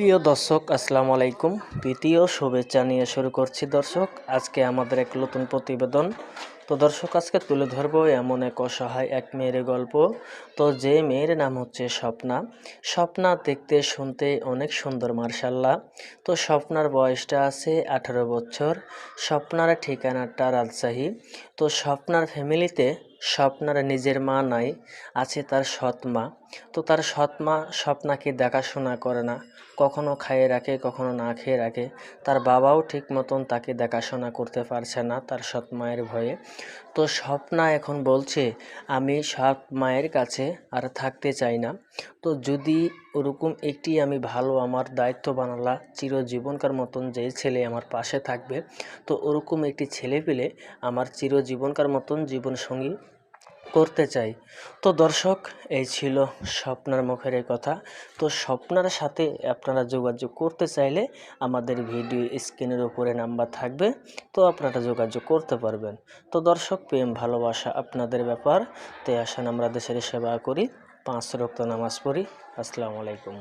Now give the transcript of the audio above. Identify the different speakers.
Speaker 1: প্রিয় দর্শক, আসসালামু আলাইকুম। তৃতীয় শুভেচ্ছা নিয়ে শুরু করছি দর্শক। আজকে আমাদের এক নতুন প্রতিবেদন তো দর্শক, আজকে তুলে ধরবো এমন এক অসহায় এক মেয়ের গল্প। তো যে মেয়ের নাম হচ্ছে স্বপ্না। স্বপ্না দেখতে, শুনতে অনেক সুন্দর, মার্শাল্লাহ। তো স্বপ্নার বয়সটা আছে আঠারো বছর। স্বপ্নার ঠিকানাটা রাজশাহী। তো স্বপ্নার ফ্যামিলিতে স্বপ্নার নিজের মা নাই, আছে তার সৎ মা। তো তার সৎ মা স্বপ্নাকে দেখাশোনা করে না। কখনো খাইয়ে রাখে, কখনো না খেয়ে রাখে। তার বাবাও ঠিক মতন তাকে দেখাশোনা করতে পারছে না তার সৎ মায়ের ভয়ে। তো স্বপ্না এখন বলছে, আমি সাত মায়ের কাছে আর থাকতে চাই না। তো যদি ওরকম একটি আমি ভালো, আমার দায়িত্ব বানালা, চিরজীবনকার মতন যে ছেলে আমার পাশে থাকবে, তো ওরকম একটি ছেলে পেলে আমার চিরজীবনকার মতন জীবনসঙ্গী করতে চাই। তো দর্শক, এই ছিল স্বপ্নার মুখের এই কথা। তো স্বপ্নার সাথে আপনারা যোগাযোগ করতে চাইলে আমাদের ভিডিও স্ক্রিনের উপরে নাম্বার থাকবে। তো আপনারা যোগাযোগ করতে পারবেন। তো দর্শক, প্রেম, ভালোবাসা আপনাদের ব্যাপার। তে আসেন আমরা দেশের সেবা করি। পাঁচ রক্ত নামাজ পড়ি। আসসালামু আলাইকুম।